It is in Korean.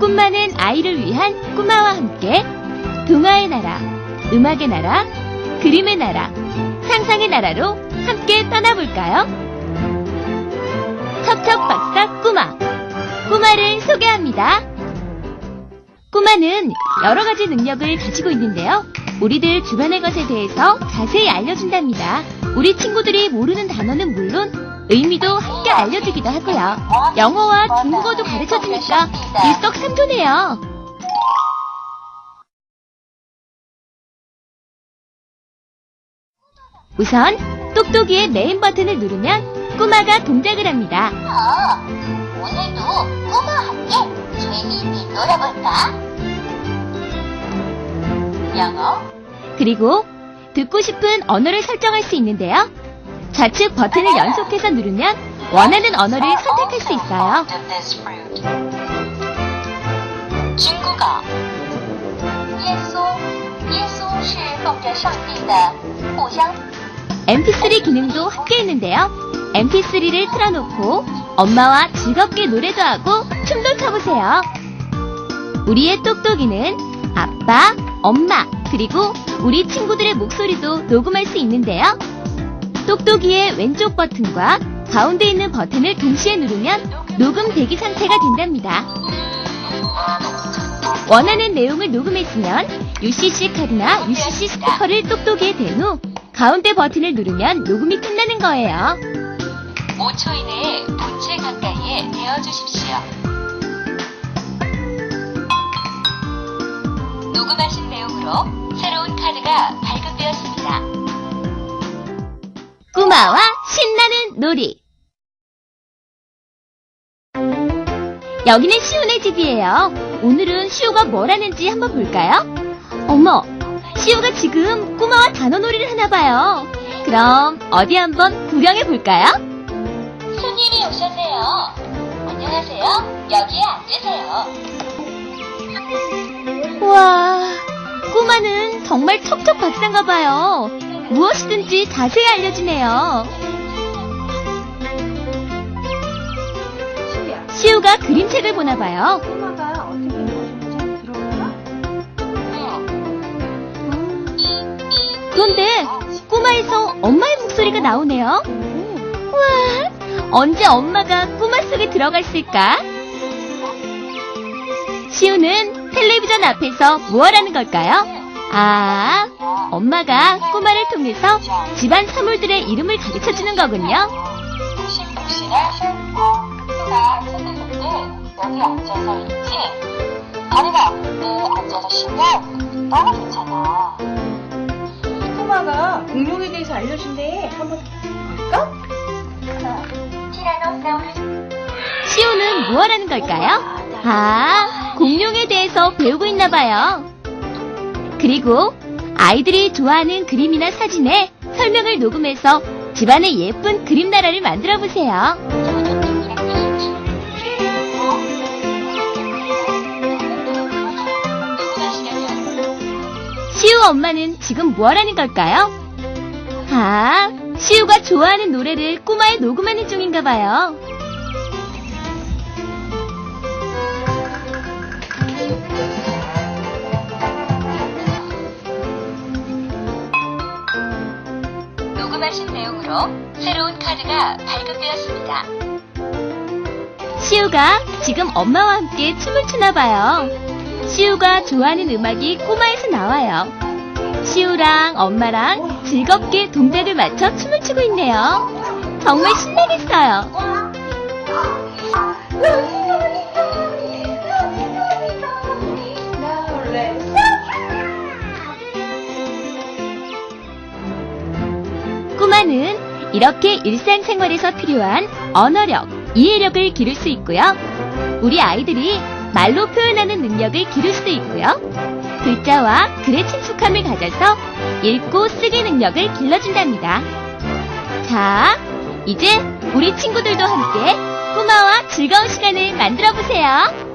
꿈만은 아이를 위한 꼬마와 함께 동화의 나라, 음악의 나라, 그림의 나라, 상상의 나라로 함께 떠나볼까요? 척척박사 꼬마 꼬마를 소개합니다. 꼬마는 여러 가지 능력을 가지고 있는데요. 우리들 주변의 것에 대해서 자세히 알려준답니다. 우리 친구들이 모르는 단어는 물론 의미도 함께 알려주기도 하고요. 영어와 중국어도 가르쳐주니까 일석삼조네요. 우선 똑똑이의 메인 버튼을 누르면 꼬마가 동작을 합니다. 어, 오늘도 꼬마와 함께 재미있게 놀아볼까? 영어, 그리고 듣고 싶은 언어를 설정할 수 있는데요. 좌측 버튼을 연속해서 누르면 원하는 언어를 선택할 수 있어요. MP3 기능도 함께 있는데요. MP3를 틀어놓고 엄마와 즐겁게 노래도 하고 춤도 춰보세요. 우리의 똑똑이는 아빠, 엄마, 그리고 우리 친구들의 목소리도 녹음할 수 있는데요. 똑똑이의 왼쪽 버튼과 가운데 있는 버튼을 동시에 누르면 녹음 대기 상태가 된답니다. 원하는 내용을 녹음했으면 UCC 카드나 UCC 스피커를 똑똑이에 댄 후 가운데 버튼을 누르면 녹음이 끝나는 거예요. 5초 이내에 본체 가까이에 대어주십시오. 녹음하신 내용으로 새로운 카드가 발급되었습니다. 꼬마와 신나는 놀이. 여기는 시온의 집이에요. 오늘은 시오가 뭘 하는지 한번 볼까요? 어머, 시오가 지금 꼬마와 단어 놀이를 하나 봐요. 그럼 어디 한번 구경해 볼까요? 손님이 오셨네요. 안녕하세요. 여기에 앉으세요. 우와, 꼬마는 정말 척척 박사인가 봐요. 무엇이든지 자세히 알려주네요. 시우야, 시오가 그림책을 보나 봐요. 그런데 꼬마에서 엄마의 목소리가 나오네요. 우와, 언제 엄마가 꼬마 속에 들어갔을까? 시우는 텔레비전 앞에서 뭘 하는 걸까요? 아, 엄마가 꼬마를 통해서 집안 사물들의 이름을 가르쳐 주는 거군요. 푹신푹신한 소가 쓰는 때 여기 앉아서 있지? 다리가 아픈데 앉아서 쉬면 너무 좋잖아. 꼬마가 공룡에 대해서 알려준대. 한번 볼까? 시우는 뭘 하는 걸까요? 아, 공룡에 대해서 배우고 있나 봐요. 그리고 아이들이 좋아하는 그림이나 사진에 설명을 녹음해서 집안의 예쁜 그림 나라를 만들어 보세요. 시우 엄마는 지금 뭘 하는 걸까요? 아, 시우가 좋아하는 노래를 꼬마에 녹음하는 중인가 봐요. 녹음하신 내용으로 새로운 카드가 발급되었습니다. 시우가 지금 엄마와 함께 춤을 추나 봐요. 시우가 좋아하는 음악이 꼬마에서 나와요. 시우랑 엄마랑 즐겁게 동작을 맞춰 춤을 추고 있네요. 정말 신나겠어요. 이렇게 일상생활에서 필요한 언어력, 이해력을 기를 수 있고요. 우리 아이들이 말로 표현하는 능력을 기를 수도 있고요. 글자와 글의 친숙함을 가져서 읽고 쓰기 능력을 길러준답니다. 자, 이제 우리 친구들도 함께 꼬마와 즐거운 시간을 만들어 보세요.